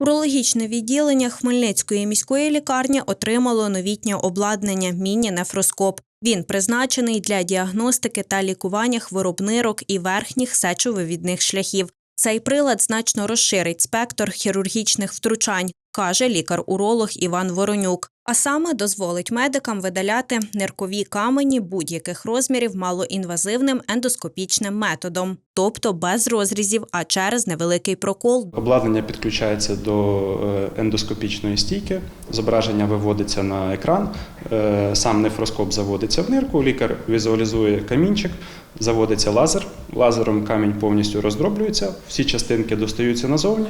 Урологічне відділення Хмельницької міської лікарні отримало новітнє обладнання міні-нефроскоп. Він призначений для діагностики та лікування хвороб нирок і верхніх сечовивідних шляхів. Цей прилад значно розширить спектр хірургічних втручань, каже лікар-уролог Іван Воронюк. А саме дозволить медикам видаляти ниркові камені будь-яких розмірів малоінвазивним ендоскопічним методом, тобто без розрізів, а через невеликий прокол Обладнання підключається до е, ендоскопічної стійки, зображення виводиться на екран, е, сам нефроскоп заводиться в нирку, лікар візуалізує камінчик, заводиться лазер, лазером камінь повністю роздроблюється, всі частинки достаються назовні.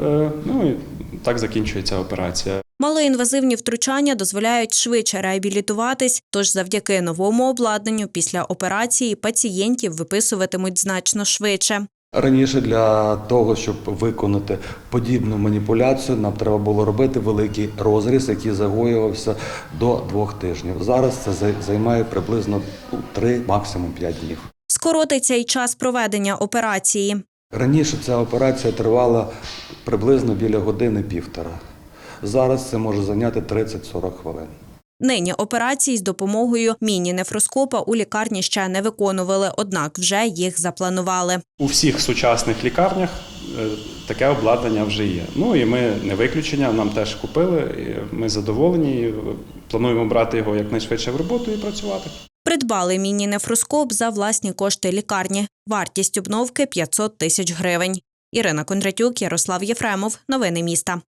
Е, Ну і так закінчується операція. Малоінвазивні втручання дозволяють швидше реабілітуватись, тож завдяки новому обладнанню після операції пацієнтів виписуватимуть значно швидше. Раніше для того, щоб виконати подібну маніпуляцію, нам треба було робити великий розріз, який загоювався до двох тижнів. Зараз це займає приблизно ну, три, максимум п'ять днів. Скоротиться й час проведення операції. Раніше ця операція тривала приблизно біля години-півтора. Зараз це може зайняти 30-40 хвилин. Нині операції з допомогою міні-нефроскопа у лікарні ще не виконували, однак вже їх запланували. У всіх сучасних лікарнях е, таке обладнання вже є. Ну і ми не виключення, нам теж купили. і Ми задоволені. і Плануємо брати його якнайшвидше в роботу і працювати. Придбали міні-нефроскоп за власні кошти лікарні. Вартість обновки 500 тисяч гривень. Ірина Кондратюк, Ярослав Єфремов. Новини міста.